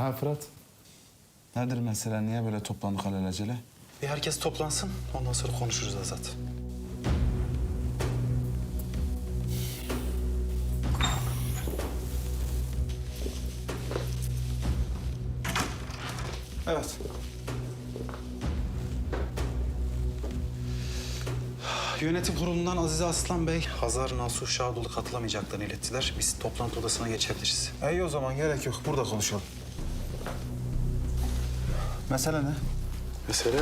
Ha Fırat. Nedir mesela? Niye böyle toplandık alelacele? Bir herkes toplansın. Ondan sonra konuşuruz Azat. Evet. Yönetim kurulundan Azize Aslan Bey, Hazar Nasuh Şadoğlu katılamayacaklarını ilettiler. Biz toplantı odasına geçebiliriz. İyi o zaman gerek yok. Burada konuşalım. Mesele ne? Mesele...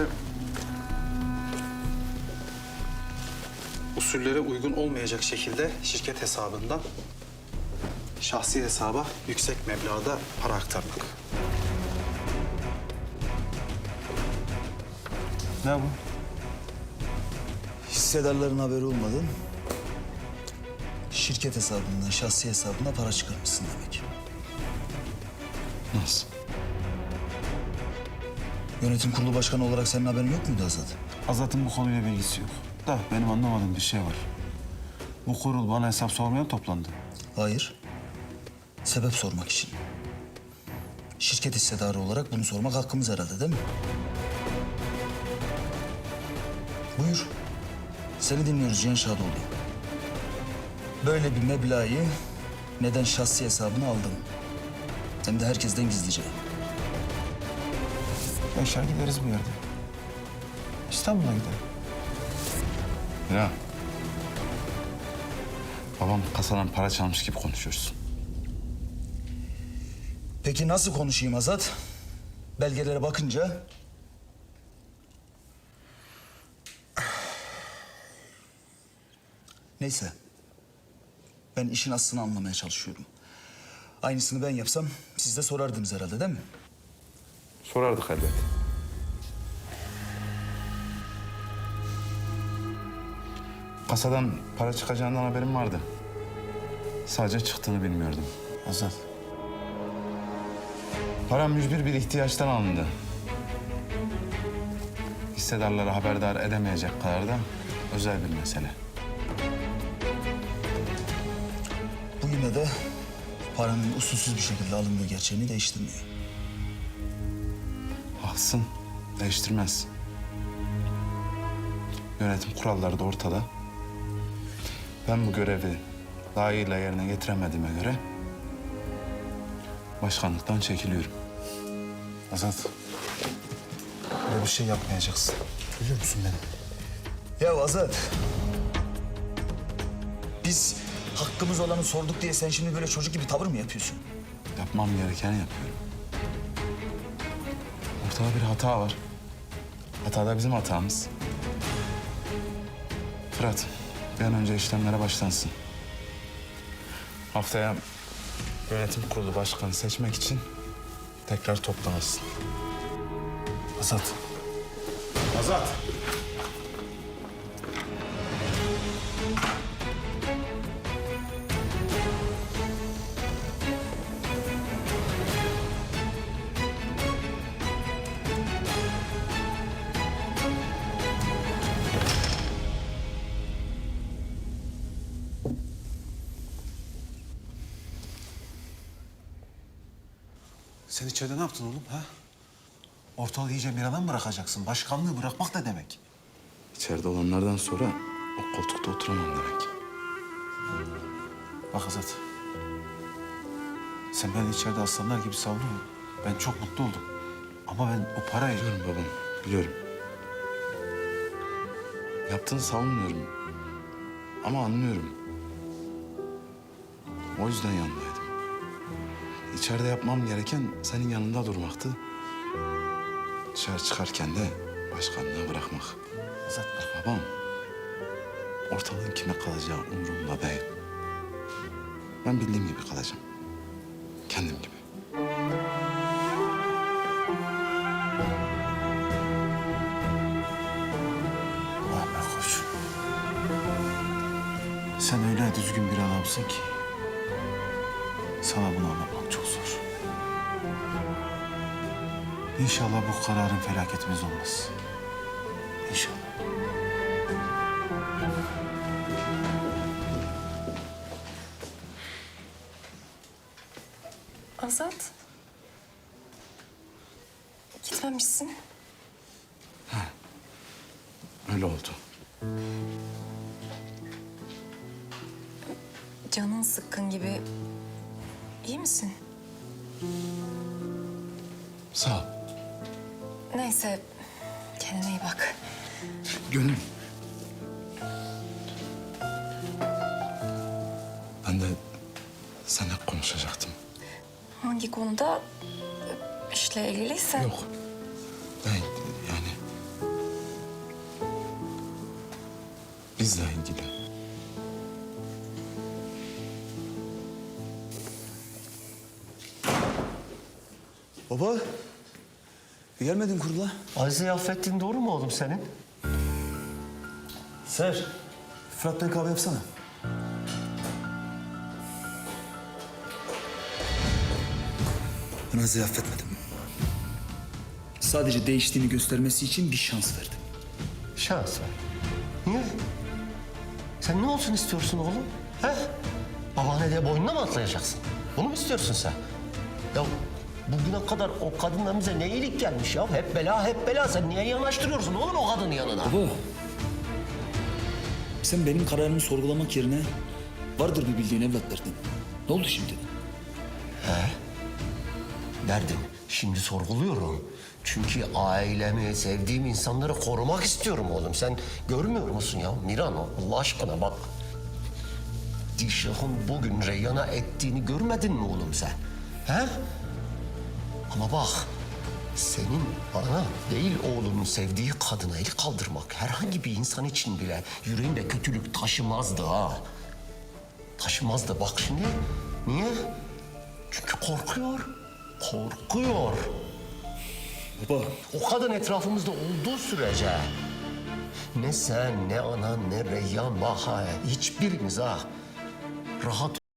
Usullere uygun olmayacak şekilde şirket hesabından şahsi hesaba yüksek meblağda para aktarmak. Ne bu? Hissedarların haberi olmadan şirket hesabından şahsi hesabına para çıkarmışsın demek. Nasıl? Yönetim kurulu başkanı olarak senin haberin yok muydu Azat? Azat'ın bu konuyla bilgisi yok. Da benim anlamadığım bir şey var. Bu kurul bana hesap sormaya mı toplandı. Hayır. Sebep sormak için. Şirket hissedarı olarak bunu sormak hakkımız herhalde değil mi? Buyur. Seni dinliyoruz Cihan Şadoğlu. Böyle bir meblağı neden şahsi hesabına aldın? Hem de herkesten gizlice. Yaşar gideriz bir yerde. İstanbul'a gidelim. Ya. Babam kasadan para çalmış gibi konuşuyorsun. Peki nasıl konuşayım Azat? Belgelere bakınca... Neyse. Ben işin aslını anlamaya çalışıyorum. Aynısını ben yapsam siz de sorardınız herhalde değil mi? Sorardık elbet. Kasadan para çıkacağından haberim vardı. Sadece çıktığını bilmiyordum. Azat. Para mücbir bir ihtiyaçtan alındı. Hissedarları haberdar edemeyecek kadar da özel bir mesele. Bu yine de paranın usulsüz bir şekilde alındığı gerçeğini değiştirmiyor. Haklısın. Değiştirmez. Yönetim kuralları da ortada. Ben bu görevi layığıyla yerine getiremediğime göre başkanlıktan çekiliyorum. Azat, böyle bir şey yapmayacaksın. Biliyor musun beni? Ya Azat. Biz hakkımız olanı sorduk diye sen şimdi böyle çocuk gibi tavır mı yapıyorsun? Yapmam gerekeni yapıyorum. Ortada bir hata var. Hata da bizim hatamız. Fırat, bir an önce işlemlere başlansın. Haftaya yönetim kurulu başkanı seçmek için tekrar toplanılsın. Azat. Azat! Sen içeride ne yaptın oğlum ha? Ortalığı iyice mirana mı bırakacaksın? Başkanlığı bırakmak ne demek? İçeride olanlardan sonra o koltukta oturamam demek. Bak Azat. Sen beni içeride aslanlar gibi savundun. Ben çok mutlu oldum. Ama ben o parayı... Biliyorum babam, biliyorum. Yaptığını savunmuyorum. Ama anlıyorum. O yüzden yanındaydım. İçeride yapmam gereken senin yanında durmaktı. Dışarı çıkarken de başkanlığı bırakmak. Azat. Babam, ortalığın kime kalacağı umurumda değil. Ben bildiğim gibi kalacağım. Kendim gibi. Vay be koç. Sen öyle düzgün bir adamsın ki... ...sana bunu anlatmak çok zor. İnşallah bu kararın felaketimiz olmaz. İnşallah. Azat. dönmüşsün. Öyle oldu. Canın sıkkın gibi. İyi misin? Sağ ol. Neyse, kendine iyi bak. Gönül. Ben de seninle konuşacaktım. Hangi konuda? İşle ilgiliyse. Yok. Ben yani... Bizle ilgili. Baba, gelmedin kurula. Azize'yi affettiğin doğru mu oğlum senin? Ser, Fırat'tan kahve yapsana. Ben Azize'yi affetmedim. Sadece değiştiğini göstermesi için bir şans verdim. Şans ver. Niye? Sen ne olsun istiyorsun oğlum? He? Babaanne diye boynuna mı atlayacaksın? Bunu mu istiyorsun sen? Ya bugüne kadar o kadından bize ne iyilik gelmiş ya? Hep bela, hep bela. Sen niye yanaştırıyorsun oğlum o kadının yanına? Baba, sen benim kararımı sorgulamak yerine vardır bir bildiğin evlat derdin. Ne oldu şimdi? Derdim. Şimdi sorguluyorum. Çünkü ailemi, sevdiğim insanları korumak istiyorum oğlum. Sen görmüyor musun ya Miran Allah aşkına bak. Dişah'ın bugün Reyyan'a ettiğini görmedin mi oğlum sen? He? Ama bak senin bana değil oğlunun sevdiği kadına el kaldırmak herhangi bir insan için bile yüreğinde kötülük taşımazdı ha. Taşımazdı bak şimdi. Niye? Çünkü korkuyor. Korkuyor. Baba, O kadın etrafımızda olduğu sürece ne sen, ne anan, ne Reyyan, Baha hiçbirimiz ha rahat